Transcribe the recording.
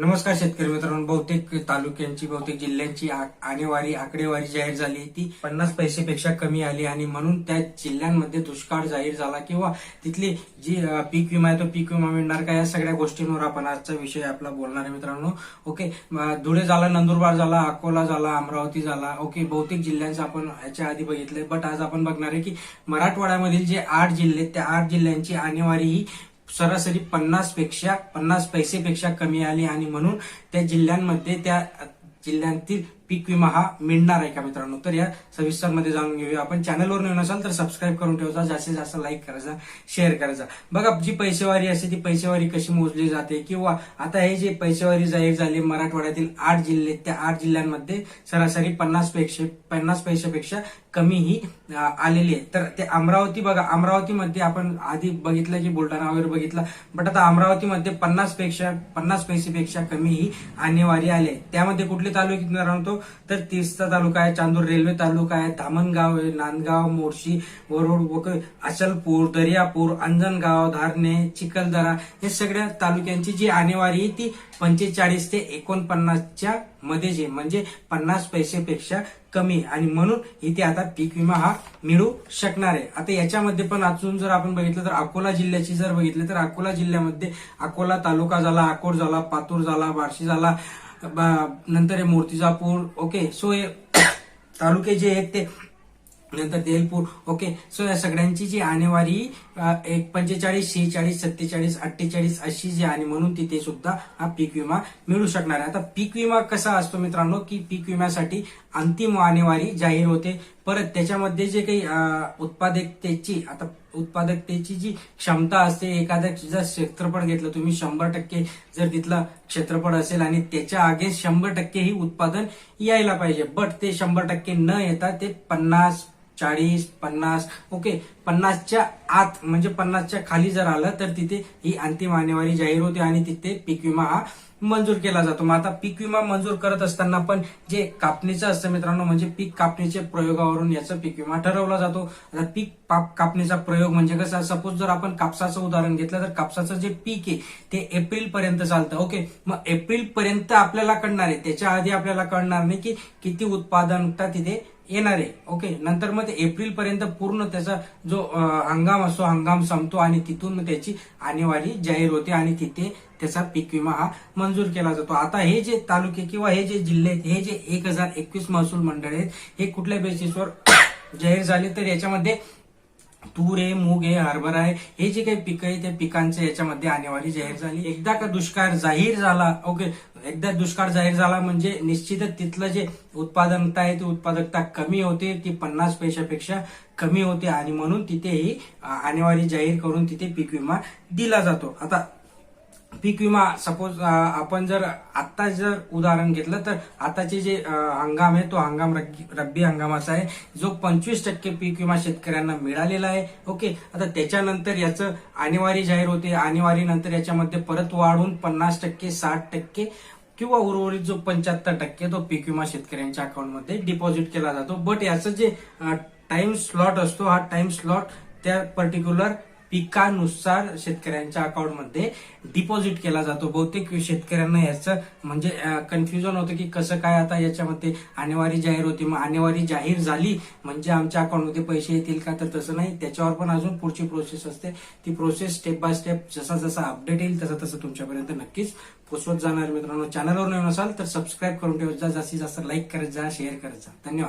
नमस्कार शेतकरी मित्रांनो. बहुतेक तालुक्यांची बहुतेक जिल्ह्यांची आणेवारी आकडेवारी जाहीर झाली. ती पन्नास पैसेपेक्षा कमी आली आणि म्हणून त्या जिल्ह्यांमध्ये दुष्काळ जाहीर झाला किंवा तिथली जी पीक विमा आहे तो पीक विमा मिळणार का या सगळ्या गोष्टींवर आपण आजचा विषय आपला बोलणार आहे मित्रांनो. ओके? धुळे झाला नंदुरबार झाला अकोला झाला अमरावती झाला. ओके? बहुतेक जिल्ह्यांचं आपण ह्याच्या आधी बघितलंय. बट आज आपण बघणार आहे की मराठवाड्यामधील जे आठ जिल्हे आहेत, त्या आठ जिल्ह्यांची आणेवारी ही सरासरी पन्नासपेक्षा पन्नास पैसेपेक्षा कमी आली आणि म्हणून त्या जिल्ह्यांमध्ये त्या जिल्ह्यांतील पीक विमा हा मिळणार आहे का मित्रांनो? तर या सविस्तरमध्ये जाणून घेऊया आपण. चॅनलवर नवीन असाल तर सबस्क्राईब करून ठेवायचा जास्तीत जास्त लाईक करायचा शेअर करायचा. बघा जी पैसेवारी असते ती पैसेवारी कशी मोजली जाते? किंवा आता हे जे पैसेवारी जाहीर झाली मराठवाड्यातील आठ जिल्हे त्या आठ जिल्ह्यांमध्ये सरासरी पन्नासपेक्षा पन्नास पैशापेक्षा कमी ही आलेली आहे. तर ते अमरावती बघा अमरावतीमध्ये आपण आधी बघितलं की बुलढाणा वगैरे बघितला बट आता अमरावतीमध्ये पन्नासपेक्षा पन्नास पैसेपेक्षा कमी ही आणेवारी आली आहे. त्यामध्ये कुठले तालुके राहतो तर तिस्ता तालुका आहे चांदूर रेल्वे तालुका आहे धामणगाव आहे नांदगाव मोर्शी वरुड अचलपूर दर्यापूर अंजनगाव धारणे चिखलदरा हे सगळ्या तालुक्यांची जी आणेवारी आहे ती पंचेचाळीस ते एकोणपन्नासच्या मध्ये जे म्हणजे पन्नास पैसेपेक्षा कमी आणि म्हणून इथे आता पीक विमा हा मिळू शकणार आहे. आता याच्यामध्ये पण अजून जर आपण बघितलं तर अकोला जिल्ह्याची जर बघितलं तर अकोला जिल्ह्यामध्ये अकोला तालुका झाला अकोट झाला पातूर झाला बार्शी झाला नंतर आहे मूर्तिजापूर ओके सो हे तालुके जे आहेत ते नंतर देलपूर ओके सो या सगळ्यांची जी आणेवारी एक पंचेचाळीस शेहेचाळीस सत्तेचाळीस अठ्ठेचाळीस अशी जी आणि म्हणून तिथे सुद्धा हा पीक विमा मिळू शकणार आहे. आता पीक विमा कसा असतो मित्रांनो? की पीक विम्यासाठी अंतिम आणेवारी जाहीर होते. परत त्याच्यामध्ये जे काही उत्पादकतेची आता उत्पादकतेची जी क्षमता असते एखाद्या जर क्षेत्रफळ घेतलं तुम्ही शंभर टक्के जर तिथलं क्षेत्रफळ असेल आणि त्याच्या आगे शंभर टक्के ही उत्पादन यायला पाहिजे. बट ते शंभर टक्के न येता ते पन्नास चाळीस पन्नास ओके पन्नासच्या आत म्हणजे पन्नासच्या खाली जर आलं तर तिथे ही अंतिम आणेवारी जाहीर होते आणि तिथे पीक विमा हा मंजूर केला जातो. मग आता पीक विमा मंजूर करत असताना पण जे कापणीचं असतं मित्रांनो म्हणजे पीक कापणीचे प्रयोगावरून याचा पीक विमा ठरवला जातो. आता पीक पाप- कापणीचा प्रयोग म्हणजे कसा सपोज जर आपण कापसाचं उदाहरण घेतलं तर कापसाचं जे पीक आहे ते एप्रिल पर्यंत चालतं ओके मग एप्रिल पर्यंत आपल्याला कळणार आहे. त्याच्या आधी आपल्याला कळणार नाही की किती उत्पादनता तिथे येणार. आहे ओके नंतर मग ते एप्रिल पर्यंत पूर्ण त्याचा जो हंगाम असतो हंगाम संपतो आणि तिथून त्याची आणेवारी जाहीर होते आणि तिथे त्याचा पीक विमा हा मंजूर केला जातो. आता हे जे तालुके किंवा हे जे जिल्हे आहेत हे जे एक हजार एकवीस महसूल मंडळ आहेत हे कुठल्या बेसिसवर जाहीर झाले तर याच्यामध्ये तूर आहे मूग आहे हरभरा आहे हे जे काही पिकं आहे त्या पिकांच्या याच्यामध्ये आणेवारी जाहीर झाली. एकदा का दुष्काळ जाहीर झाला ओके एकदा दुष्काळ जाहीर झाला म्हणजे निश्चितच तिथलं जे उत्पादकता आहे ती उत्पादकता कमी होते ती पन्नास पैशापेक्षा कमी होते. आणि म्हणून तिथे ही आणेवारी जाहीर करून तिथे पीक विमा दिला जातो. आता पीक विमा सपोज आपण जर आता जर उदाहरण घेतलं तर आताचे जे हंगाम आहे तो हंगाम रब्बी हंगामाचा आहे जो पंचवीस टक्के पीक विमा शेतकऱ्यांना मिळालेला आहे ओके? आता त्याच्यानंतर याचं आणेवारी जाहीर होते आणेवारी नंतर याच्यामध्ये परत वाढून पन्नास टक्के साठ टक्के किंवा उर्वरित जो पंच्याहत्तर टक्के तो पीक विमा शेतकऱ्यांच्या अकाउंटमध्ये डिपॉझिट केला जातो. बट याचं जे टाइम स्लॉट असतो हा टाइम स्लॉट त्या पर्टिक्युलर पिकानुसार शेतकऱ्यांच्या अकाउंटमध्ये डिपॉझिट केला जातो. बहुतेक शेतकऱ्यांना याचं म्हणजे कन्फ्युजन होतं की कसं काय आता याच्यामध्ये आणेवारी जाहीर होती. मग आणेवारी जाहीर झाली म्हणजे आमच्या अकाउंटमध्ये पैसे येतील का? तर तसं नाही. त्याच्यावर पण अजून पुढची प्रोसेस असते. ती प्रोसेस स्टेप बाय स्टेप जसा जसा अपडेट येईल तसं तसं तुमच्यापर्यंत नक्कीच पोचवत जाणार मित्रांनो. चॅनलवर नवीन असाल तर सबस्क्राईब करून ठेवत जा. जास्तीत जास्त लाईक करत जा शेअर करत जा. धन्यवाद.